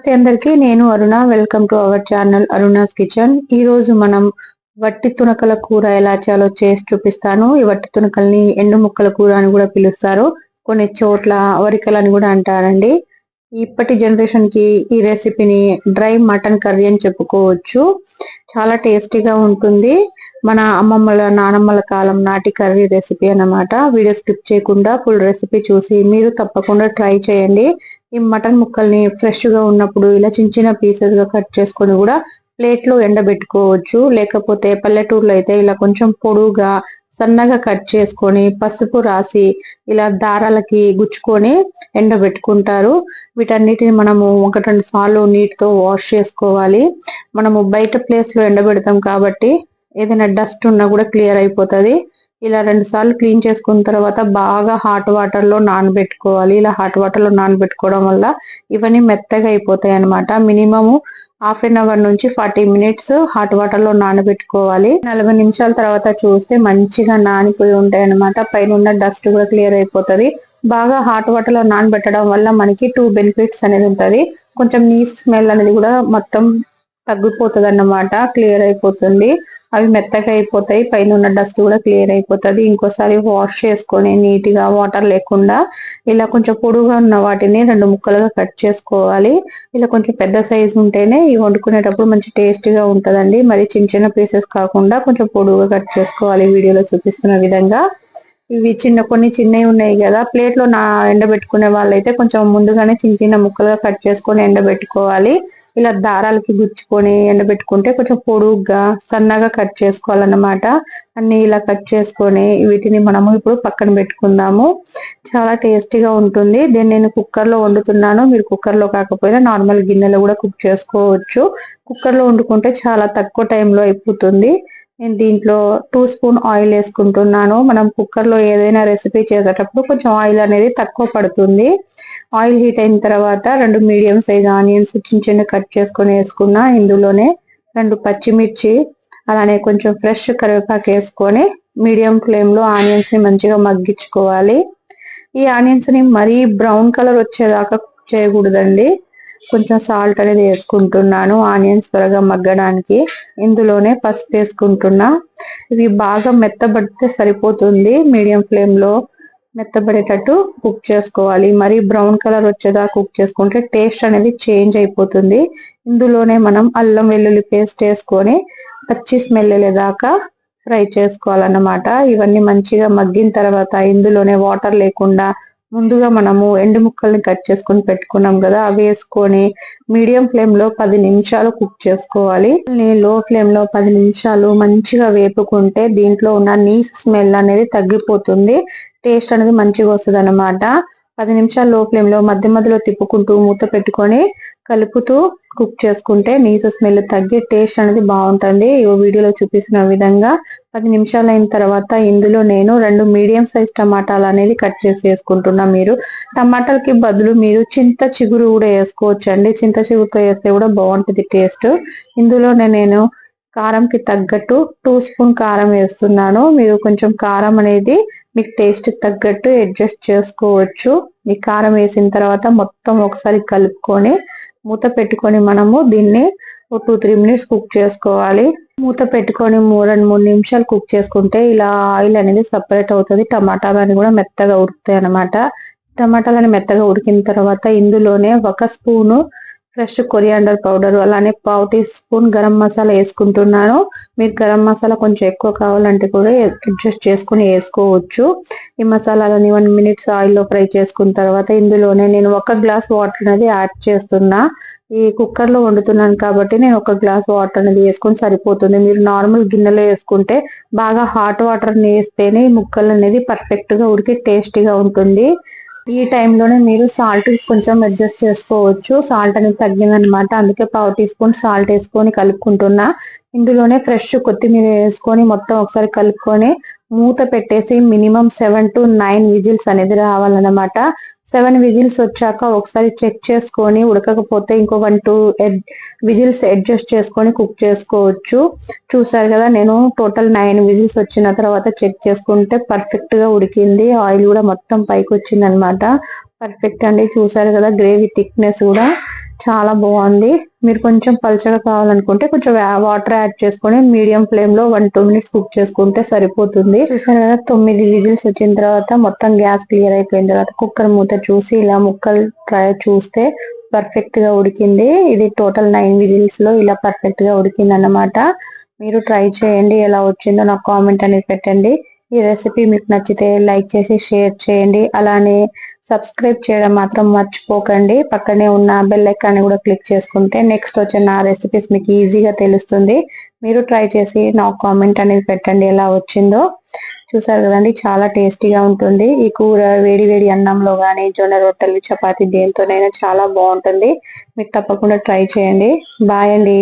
నమస్తే అందరికీ. నేను Aruna. Welcome to our channel Aruna's kitchen ఈ రోజు మనం వట్టి తునకల కూర ఎలా చేయాలో చేసి చూపిస్తాను. ఈ వట్టి తునకల్ని ఎండు ముక్కల కూర అని కూడా పిలుస్తారు. కొన్ని చోట్ల వరికలని కూడా అంటారండి. ఇప్పటి జనరేషన్కి ఈ రెసిపీని డ్రై మటన్ కర్రీ అని చెప్పుకోవచ్చు. చాలా టేస్టీగా ఉంటుంది. మన అమ్మమ్మల నానమ్మల కాలం నాటి కర్రీ రెసిపీ అన్నమాట. వీడియో స్కిప్ చేయకుండా ఫుల్ రెసిపీ చూసి మీరు తప్పకుండా ట్రై చేయండి. ఈ మటన్ ముక్కల్ని ఫ్రెష్గా ఉన్నప్పుడు ఇలా చిన్న చిన్న పీసెస్గా కట్ చేసుకొని కూడా ప్లేట్లో ఎండబెట్టుకోవచ్చు. లేకపోతే పల్లెటూరులో అయితే ఇలా కొంచెం పొడుగా సన్నగా కట్ చేసుకొని పసుపు రాసి ఇలా దారాలకి గుచ్చుకొని ఎండబెట్టుకుంటారు. వీటన్నిటిని మనము ఒకటి రెండు సార్లు నీటితో వాష్ చేసుకోవాలి. మనము బయట ప్లేస్లో ఎండబెడతాం కాబట్టి ఏదైనా డస్ట్ ఉన్నా కూడా క్లియర్ అయిపోతుంది. ఇలా రెండు సార్లు క్లీన్ చేసుకున్న తర్వాత బాగా హాట్ వాటర్లో నానబెట్టుకోవాలి. ఇలా హాట్ వాటర్లో నానబెట్టుకోవడం వల్ల ఇవన్నీ మెత్తగా అయిపోతాయి అనమాట మినిమము హాఫ్ అన్ అవర్ నుంచి ఫార్టీ మినిట్స్ హాట్ వాటర్లో నానబెట్టుకోవాలి. నలభై నిమిషాల తర్వాత చూస్తే మంచిగా నానిపోయి ఉంటాయి అనమాట పైన ఉన్న డస్ట్ కూడా క్లియర్ అయిపోతుంది. బాగా హాట్ వాటర్లో నానబెట్టడం వల్ల మనకి టూ బెనిఫిట్స్ అనేది ఉంటది. కొంచెం నీ స్మెల్ అనేది కూడా మొత్తం తగ్గిపోతుంది అన్నమాట క్లియర్ అయిపోతుంది. అవి మెత్తగా అయిపోతాయి. పైన ఉన్న డస్ట్ కూడా క్లియర్ అయిపోతుంది. ఇంకోసారి వాష్ చేసుకొని నీట్గా వాటర్ లేకుండా ఇలా కొంచెం పొడుగా ఉన్న వాటిని రెండు ముక్కలుగా కట్ చేసుకోవాలి. ఇలా కొంచెం పెద్ద సైజు ఉంటేనే ఇవి వండుకునేటప్పుడు మంచి టేస్ట్గా ఉంటుందండి. ఉంటదండి మరి చిన్న చిన్న పీసెస్ కాకుండా కొంచెం పొడుగా కట్ చేసుకోవాలి. వీడియోలో చూపిస్తున్న విధంగా. ఇవి చిన్న కొన్ని చిన్నవి ఉన్నాయి కదా. ప్లేట్లో నా ఎండబెట్టుకునే వాళ్ళైతే కొంచెం ముందుగానే చిన్న చిన్న ముక్కలుగా కట్ చేసుకొని ఎండబెట్టుకోవాలి. ఇలా దారాలకి గుచ్చుకొని ఎండబెట్టుకుంటే కొంచెం పొడుగ్గా సన్నగా కట్ చేసుకోవాలన్నమాట. అన్ని ఇలా కట్ చేసుకొని వీటిని మనము ఇప్పుడు పక్కన పెట్టుకుందాము. చాలా టేస్టీగా ఉంటుంది. దీన్ని నేను కుక్కర్లో వండుతున్నాను. మీరు కుక్కర్లో కాకపోయినా నార్మల్ గిన్నెలో కూడా కుక్ చేసుకోవచ్చు. కుక్కర్లో వండుకుంటే చాలా తక్కువ టైంలో అయిపోతుంది. నేను దీంట్లో టూ స్పూన్ ఆయిల్ వేసుకుంటున్నాను. మనం కుక్కర్లో ఏదైనా రెసిపీ చేసేటప్పుడు కొంచెం ఆయిల్ అనేది తక్కువ పడుతుంది. ఆయిల్ హీట్ అయిన తర్వాత రెండు మీడియం సైజ్ ఆనియన్స్ చిన్న చిన్న కట్ చేసుకొని వేసుకున్నా ఇందులోనే రెండు పచ్చిమిర్చి అలానే కొంచెం ఫ్రెష్ కరివేపాకు వేసుకొని మీడియం ఫ్లేమ్లో ఆనియన్స్ని మంచిగా మగ్గించుకోవాలి. ఈ ఆనియన్స్ని మరీ బ్రౌన్ కలర్ వచ్చేదాకా కుక్ చేయకూడదండి. కొంచెం సాల్ట్ అనేది వేసుకుంటున్నాను ఆనియన్స్ త్వరగా మగ్గడానికి ఇందులోనే పసుపు వేసుకుంటున్నా. ఇవి బాగా మెత్తబడితే సరిపోతుంది. మీడియం ఫ్లేమ్లో మెత్తబడేటట్టు కుక్ చేసుకోవాలి. మరి బ్రౌన్ కలర్ వచ్చేదా కుక్ చేసుకుంటే టేస్ట్ అనేది చేంజ్ అయిపోతుంది. ఇందులోనే మనం అల్లం వెల్లుల్లి పేస్ట్ వేసుకొని పచ్చి స్మెల్ వెళ్ళేదాకా ఫ్రై చేసుకోవాలన్నమాట. ఇవన్నీ మంచిగా మగ్గిన తర్వాత ఇందులోనే వాటర్ లేకుండా ముందుగా మనము ఎండు ముక్కల్ని కట్ చేసుకొని పెట్టుకున్నాం కదా అవి వేసుకొని మీడియం ఫ్లేమ్లో పది నిమిషాలు కుక్ చేసుకోవాలి. లో ఫ్లేమ్లో పది నిమిషాలు మంచిగా వేపుకుంటే దీంట్లో ఉన్న నీస్ స్మెల్ అనేది తగ్గిపోతుంది. టేస్ట్ అనేది మంచిగా వస్తుంది అన్నమాట పది నిమిషాలు లో మధ్య మధ్యలో తిప్పుకుంటూ మూత పెట్టుకొని కలుపుతూ కుక్ చేసుకుంటే నీస స్మెల్ తగ్గి టేస్ట్ అనేది బాగుంటుంది. ఈ వీడియోలో చూపిస్తున్న విధంగా పది నిమిషాలు అయిన తర్వాత ఇందులో నేను రెండు మీడియం సైజ్ టమాటాలు అనేది కట్ చేసి వేసుకుంటున్నా. మీరు టమాటాలకి బదులు మీరు చింత చిగురు కూడా వేసుకోవచ్చు అండి చింత చిగురుతో వేస్తే కూడా బాగుంటుంది టేస్ట్. ఇందులోనే నేను కారంకి తగ్గట్టు టూ స్పూన్ కారం వేస్తున్నాను. మీరు కొంచెం కారం అనేది మీకు టేస్ట్ తగ్గట్టు అడ్జస్ట్ చేసుకోవచ్చు. ఈ కారం వేసిన తర్వాత మొత్తం ఒకసారి కలుపుకొని మూత పెట్టుకొని మనము దీన్ని ఒక టూ త్రీ మినిట్స్ కుక్ చేసుకోవాలి. మూత పెట్టుకొని మూడు రెండు మూడు నిమిషాలు కుక్ చేసుకుంటే ఇలా ఆయిల్ అనేది సపరేట్ అవుతుంది. టమాటాలు కూడా మెత్తగా ఉడుకుతాయి అనమాట టమాటాలని మెత్తగా ఉడికిన తర్వాత ఇందులోనే ఒక స్పూను ఫ్రెష్ కొరియాండర్ పౌడర్ అలానే పావు టీ స్పూన్ గరం మసాలా వేసుకుంటున్నాను. మీరు గరం మసాలా కొంచెం ఎక్కువ కావాలంటే కూడా అడ్జస్ట్ చేసుకుని వేసుకోవచ్చు. ఈ మసాలాలని వన్ మినిట్స్ ఆయిల్లో ఫ్రై చేసుకున్న తర్వాత ఇందులోనే నేను ఒక గ్లాస్ వాటర్ అనేది యాడ్ చేస్తున్నా. ఈ కుక్కర్లో వండుతున్నాను కాబట్టి నేను ఒక గ్లాస్ వాటర్ అనేది వేసుకొని సరిపోతుంది. మీరు నార్మల్ గిన్నెలో వేసుకుంటే బాగా హాట్ వాటర్ని వేస్తేనే ఈ ముక్కలు అనేది పర్ఫెక్ట్గా ఉడికి టేస్టీగా ఉంటుంది. ఈ టైంలోనే మీరు సాల్ట్ కొంచెం అడ్జస్ట్ చేసుకోవచ్చు. సాల్ట్ అనేది తగ్గిందనమాట అందుకే పావు టీ స్పూన్ సాల్ట్ వేసుకొని కలుపుకుంటున్నా. ఇందులోనే ఫ్రెష్ కొత్తిమీర వేసుకొని మొత్తం ఒకసారి కలుపుకొని మూత పెట్టేసి minimum seven to nine whistles అనేది రావాలన్నమాట. సెవెన్ విజిల్స్ వచ్చాక ఒకసారి చెక్ చేసుకొని ఉడకకపోతే ఇంకో వన్ టూ విజిల్స్ అడ్జస్ట్ చేసుకొని కుక్ చేసుకోవచ్చు. చూసారు కదా నేను టోటల్ నైన్ విజిల్స్ వచ్చిన తర్వాత చెక్ చేసుకుంటే పర్ఫెక్ట్గా ఉడికింది. ఆయిల్ కూడా మొత్తం పైకి వచ్చింది అనమాట పర్ఫెక్ట్ అండి. చూసారు కదా గ్రేవీ థిక్నెస్ కూడా. చాలా బాగుంది. మీరు కొంచెం పల్చగా కావాలనుకుంటే కొంచెం వాటర్ యాడ్ చేసుకొని మీడియం ఫ్లేమ్లో వన్ టూ మినిట్స్ కుక్ చేసుకుంటే సరిపోతుంది. చూసాను కదా తొమ్మిది విజిల్స్ వచ్చిన తర్వాత మొత్తం గ్యాస్ క్లియర్ అయిపోయిన తర్వాత కుక్కర్ మూత చూసి ఇలా ముక్కలు ట్రై చూస్తే పర్ఫెక్ట్గా ఉడికింది. ఇది టోటల్ నైన్ విజిల్స్లో ఇలా పర్ఫెక్ట్గా ఉడికింది అన్నమాట మీరు ట్రై చేయండి ఎలా వచ్చిందో నాకు కామెంట్ అనేది పెట్టండి. ఈ రెసిపీ మీకు నచ్చితే లైక్ చేసి షేర్ చేయండి. అలానే సబ్స్క్రైబ్ చేయడం మాత్రం మర్చిపోకండి. పక్కనే ఉన్న బెల్ ఐకాన్ని కూడా క్లిక్ చేసుకుంటే నెక్స్ట్ వచ్చే నా రెసిపీస్ మీకు ఈజీగా తెలుస్తుంది. మీరు ట్రై చేసి నాకు కామెంట్ అనేది పెట్టండి ఎలా వచ్చిందో. చూసారు కదండి చాలా టేస్టీగా ఉంటుంది. ఈ కూర వేడి వేడి అన్నంలో కానీ జొన్న రొట్టెలు చపాతి దేంతోనైనా చాలా బాగుంటుంది. మీరు తప్పకుండా ట్రై చేయండి. బాయ్ అండి.